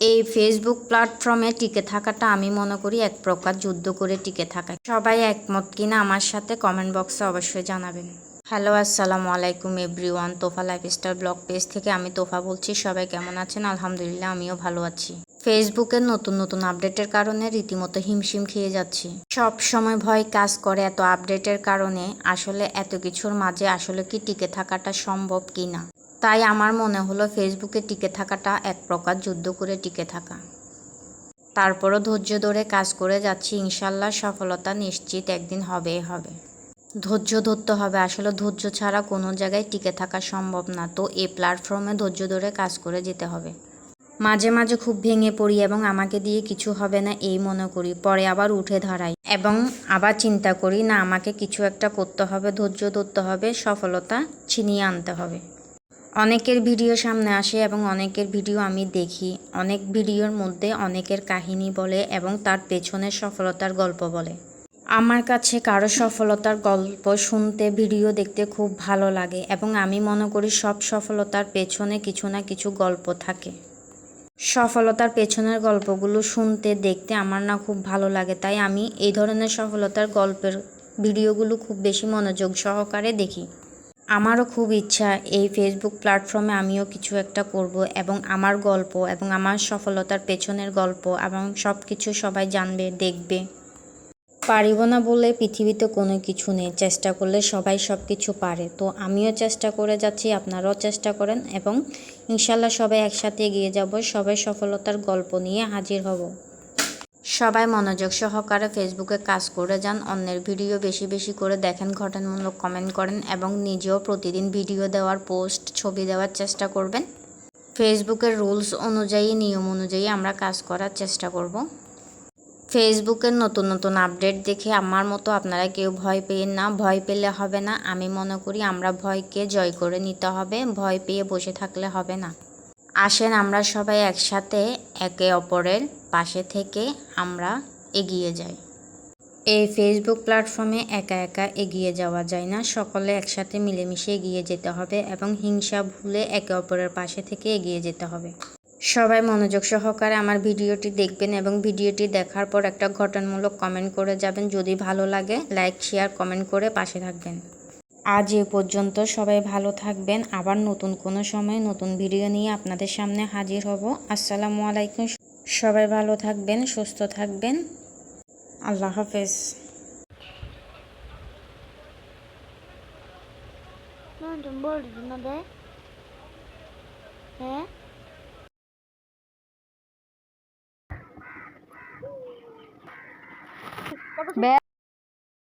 এই ফেসবুক প্ল্যাটফর্মে টিকে থাকাটা আমি মনে করি এক প্রকার যুদ্ধ করে টিকে থাকা। সবাই একমত কিনা আমার সাথে কমেন্ট বক্সে অবশ্যই জানাবেন। হ্যালো আসসালামু আলাইকুম everyone Tofa lifestyle blog page থেকে আমি তোফা বলছি, সবাই কেমন আছেন? আলহামদুলিল্লাহ, আমিও ভালো আছি। ফেসবুকের নতুন নতুন আপডেটের কারণে রীতিমতো হিমশিম খেয়ে যাচ্ছি। সব সময় ভয় কাজ করে এত আপডেটের কারণে, আসলে এত কিছুর মাঝে আসলে কি টিকে থাকাটা সম্ভব কি না তাই আমার মনে হলো ফেসবুকে টিকে থাকাটা এক প্রকার যুদ্ধ করে টিকে থাকা। তারপরও ধৈর্য ধরে কাজ করে যাচ্ছি, ইনশাল্লাহ সফলতা নিশ্চিত একদিন হবেই হবে। ধৈর্য ধরতে হবে, আসলে ধৈর্য ছাড়া কোনো জায়গায় টিকে থাকা সম্ভব না, তো এই প্ল্যাটফর্মে ধৈর্য ধরে কাজ করে যেতে হবে। মাঝে মাঝে খুব ভেঙে পড়ি এবং আমাকে দিয়ে কিছু হবে না এই মনে করি, পরে আবার উঠে দাঁড়াই এবং আবার চিন্তা করি, না, আমাকে কিছু একটা করতে হবে, ধৈর্য ধরতে হবে, সফলতা ছিনিয়ে আনতে হবে। অনেকের ভিডিও সামনে আসে এবং অনেকের ভিডিও আমি দেখি। অনেক ভিডিওর মধ্যে অনেকের কাহিনী বলে এবং তার পেছনের সফলতার গল্প বলে। আমার কাছে কারও সফলতার গল্প শুনতে, ভিডিও দেখতে খুব ভালো লাগে এবং আমি মনে করি সব সফলতার পেছনে কিছু না কিছু গল্প থাকে। সফলতার পেছনের গল্পগুলো শুনতে, দেখতে আমার না খুব ভালো লাগে। তাই আমি এই ধরনের সফলতার গল্পের ভিডিওগুলো খুব বেশি মনোযোগ সহকারে দেখি। আমারও খুব ইচ্ছা এই ফেসবুক প্ল্যাটফর্মে আমিও কিছু একটা করব এবং আমার গল্প এবং আমার সফলতার পেছনের গল্প এবং সব কিছু সবাই জানবে, দেখবে। পারিব না বলে পৃথিবীতে কোনো কিছু নেই, চেষ্টা করলে সবাই সব কিছু পারে। তো আমিও চেষ্টা করে যাচ্ছি, আপনারাও চেষ্টা করেন এবং ইনশাল্লাহ সবাই একসাথে এগিয়ে যাব, সবাই সফলতার গল্প নিয়ে হাজির হব। সবাই মনোযোগ সহকারে ফেসবুকে কাজ করে যান, অন্যের ভিডিও বেশি বেশি করে দেখেন, ঘটনামূলক কমেন্ট করেন এবং নিজেও প্রতিদিন ভিডিও দেওয়ার পোস্ট ছবি দেওয়ার চেষ্টা করবেন। ফেসবুকের রুলস অনুযায়ী, নিয়ম অনুযায়ী আমরা কাজ করার চেষ্টা করব। ফেসবুকের নতুন নতুন আপডেট দেখে আমার মতো আপনারা কেউ ভয় পেয়ে না, ভয় পেলে হবে না। আমি মনে করি আমরা ভয়কে জয় করে নিতে হবে, ভয় পেয়ে বসে থাকলে হবে না। আসেন আমরা সবাই একসাথে একে অপরের পাশে থেকে আমরা এগিয়ে যাই। এই ফেসবুক প্ল্যাটফর্মে একা একা এগিয়ে যাওয়া যায় না। সকলে একসাথে মিলেমিশে এগিয়ে যেতে হবে এবং হিংসা ভুলে একে অপরের পাশে থেকে এগিয়ে যেতে হবে। সবাই মনোযোগ সহকারে আমার ভিডিওটি দেখবেন এবং ভিডিওটি দেখার পর একটা ঘটনামূলক কমেন্ট করে যাবেন। যদি ভালো লাগে লাইক শেয়ার কমেন্ট করে পাশে থাকবেন। আজ এ পর্যন্ত সবাই ভালো থাকবেন। আবার নতুন কোনো সময় নতুন ভিডিও নিয়ে আপনাদের সামনে হাজির হব। আসসালামু আলাইকুম। সবাই ভালো থাকবেন সুস্থ থাকবেন। আল্লাহ হাফেজ। হ্যাঁ বে